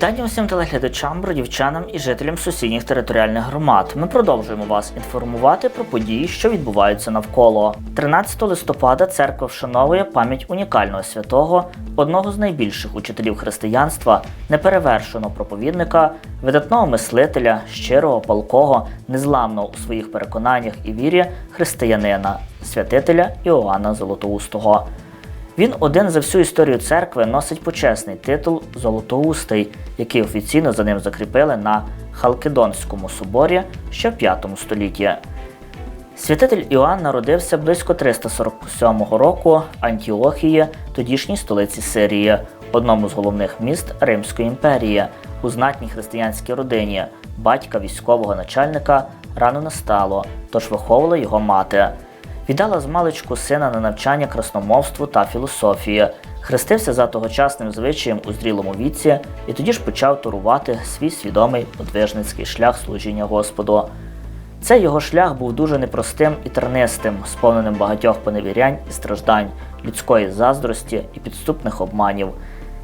Вітання усім телеглядачам, бродівчанам і жителям сусідніх територіальних громад. Ми продовжуємо вас інформувати про події, що відбуваються навколо. 13 листопада церква вшановує пам'ять унікального святого, одного з найбільших учителів християнства, неперевершеного проповідника, видатного мислителя, щирого, палкого, незламного у своїх переконаннях і вірі християнина, святителя Іоанна Золотоустого. Він один за всю історію церкви носить почесний титул Золотоустий, який офіційно за ним закріпили на Халкидонському соборі ще в 5 столітті. Святитель Іоанн народився близько 347 року Антіохії, тодішній столиці Сирії, одному з головних міст Римської імперії, у знатній християнській родині. Батька військового начальника рано не стало, тож виховувала його мати. Віддала з маличку сина на навчання красномовству та філософії, хрестився за тогочасним звичаєм у зрілому віці і тоді ж почав турувати свій свідомий подвижницький шлях служіння Господу. Цей його шлях був дуже непростим і тернистим, сповненим багатьох поневірянь і страждань, людської заздрості і підступних обманів.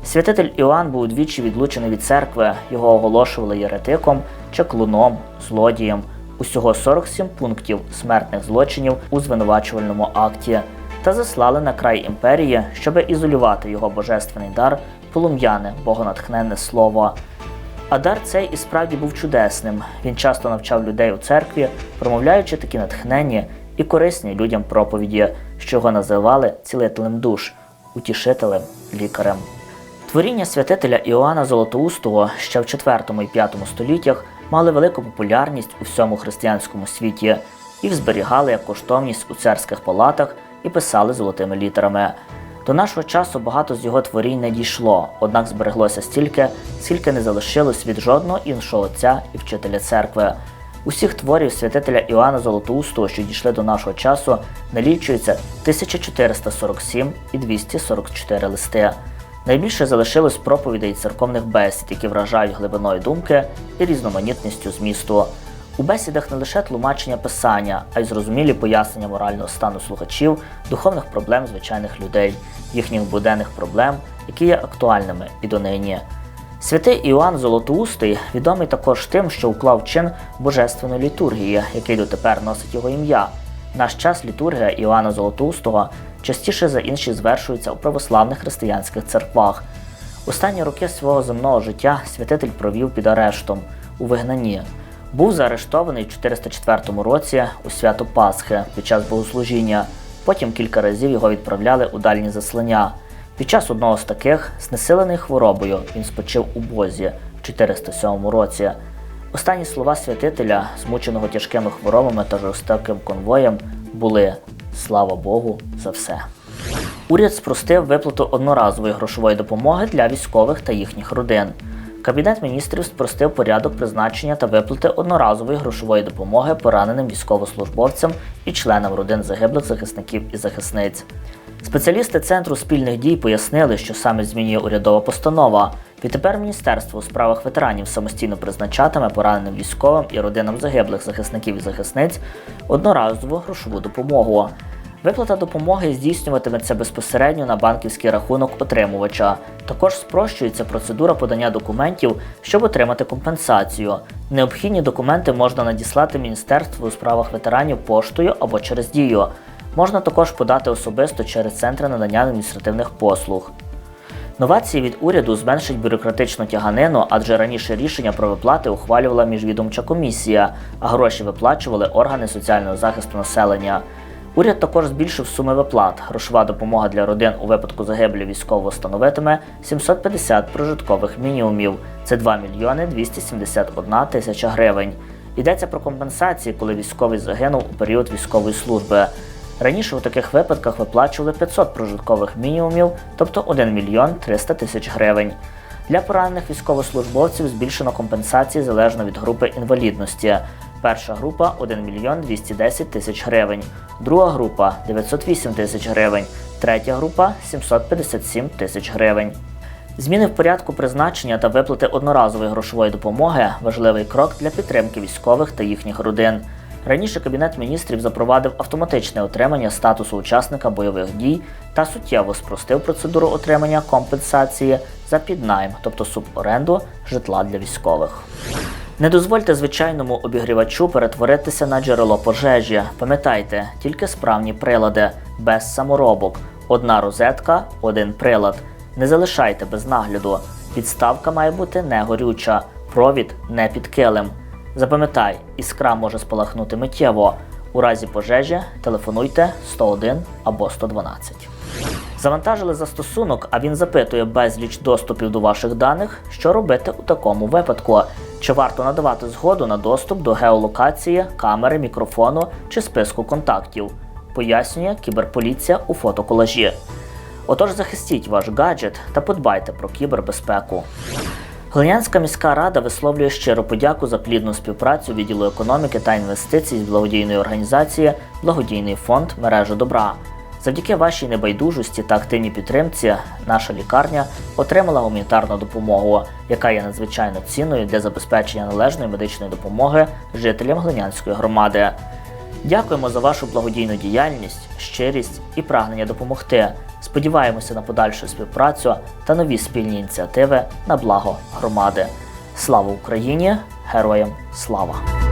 Святитель Іоанн був двічі відлучений від церкви, його оголошували єретиком, чаклуном, злодієм. Усього 47 пунктів смертних злочинів у звинувачувальному акті та заслали на край імперії, щоб ізолювати його божественний дар, полум'яне, богонатхненне слово. А дар цей і справді був чудесним. Він часто навчав людей у церкві, промовляючи такі натхненні і корисні людям проповіді, що його називали цілителем душ, утішителем, лікарем. Творіння святителя Іоанна Золотоустого ще в 4 і 5 століттях мали велику популярність у всьому християнському світі. Їх зберігали як коштовність у царських палатах і писали золотими літерами. До нашого часу багато з його творінь не дійшло, однак збереглося стільки, скільки не залишилось від жодного іншого отця і вчителя церкви. Усіх творів святителя Іоанна Золотоустого, що дійшли до нашого часу, налічується 1447 і 244 листи. Найбільше залишилось проповідей церковних бесід, які вражають глибиною думки і різноманітністю змісту. У бесідах не лише тлумачення писання, а й зрозумілі пояснення морального стану слухачів, духовних проблем звичайних людей, їхніх буденних проблем, які є актуальними і донині. Святий Іоанн Золотоустий відомий також тим, що уклав чин божественної літургії, який дотепер носить його ім'я. Наш час літургія Іоанна Золотоустого частіше за інші звершується у православних християнських церквах. Останні роки свого земного життя святитель провів під арештом у вигнанні. Був заарештований в 404 році у свято Пасхи під час богослужіння. Потім кілька разів його відправляли у дальні заслання. Під час одного з таких, знесилений хворобою, він спочив у Бозі в 407 році. Останні слова святителя, змученого тяжкими хворобами та жорстоким конвоєм, були Слава Богу за все. Уряд спростив виплату одноразової грошової допомоги для військових та їхніх родин. Кабінет міністрів спростив порядок призначення та виплати одноразової грошової допомоги пораненим військовослужбовцям і членам родин загиблих захисників і захисниць. Спеціалісти Центру спільних дій пояснили, що саме змінює урядова постанова. Відтепер Міністерство у справах ветеранів самостійно призначатиме пораненим військовим і родинам загиблих захисників і захисниць одноразову грошову допомогу. Виплата допомоги здійснюватиметься безпосередньо на банківський рахунок отримувача. Також спрощується процедура подання документів, щоб отримати компенсацію. Необхідні документи можна надіслати Міністерству у справах ветеранів поштою або через дію. Можна також подати особисто через центри надання адміністративних послуг. Новації від уряду зменшать бюрократичну тяганину, адже раніше рішення про виплати ухвалювала міжвідомча комісія, а гроші виплачували органи соціального захисту населення. Уряд також збільшив суми виплат. Грошова допомога для родин у випадку загибелі військового становитиме 750 прожиткових мінімумів. Це 2 мільйони 271 тисяча гривень. Йдеться про компенсації, коли військовий загинув у період військової служби. Раніше у таких випадках виплачували 500 прожиткових мінімумів, тобто 1 мільйон 300 тисяч гривень. Для поранених військовослужбовців збільшено компенсації залежно від групи інвалідності. Перша група 1 мільйон 210 тисяч гривень, друга група 908 тисяч гривень, третя група 757 тисяч гривень. Зміни в порядку призначення та виплати одноразової грошової допомоги важливий крок для підтримки військових та їхніх родин. Раніше Кабінет міністрів запровадив автоматичне отримання статусу учасника бойових дій та суттєво спростив процедуру отримання компенсації за піднайм, тобто суборенду житла для військових. Не дозвольте звичайному обігрівачу перетворитися на джерело пожежі. Пам'ятайте, тільки справні прилади, без саморобок. Одна розетка, один прилад. Не залишайте без нагляду. Підставка має бути не горюча, провід не під килим. Запам'ятай, іскра може спалахнути миттєво. У разі пожежі телефонуйте 101 або 112. Завантажили застосунок, а він запитує безліч доступів до ваших даних, що робити у такому випадку. Чи варто надавати згоду на доступ до геолокації, камери, мікрофону чи списку контактів? Пояснює кіберполіція у фотоколажі. Отож захистіть ваш гаджет та подбайте про кібербезпеку. Глинянська міська рада висловлює щиру подяку за плідну співпрацю відділу економіки та інвестицій з благодійної організації Благодійний фонд мережа добра. Завдяки вашій небайдужості та активній підтримці наша лікарня отримала гуманітарну допомогу, яка є надзвичайно цінною для забезпечення належної медичної допомоги жителям Глинянської громади. Дякуємо за вашу благодійну діяльність, щирість і прагнення допомогти. Сподіваємося на подальшу співпрацю та нові спільні ініціативи на благо громади. Слава Україні! Героям слава!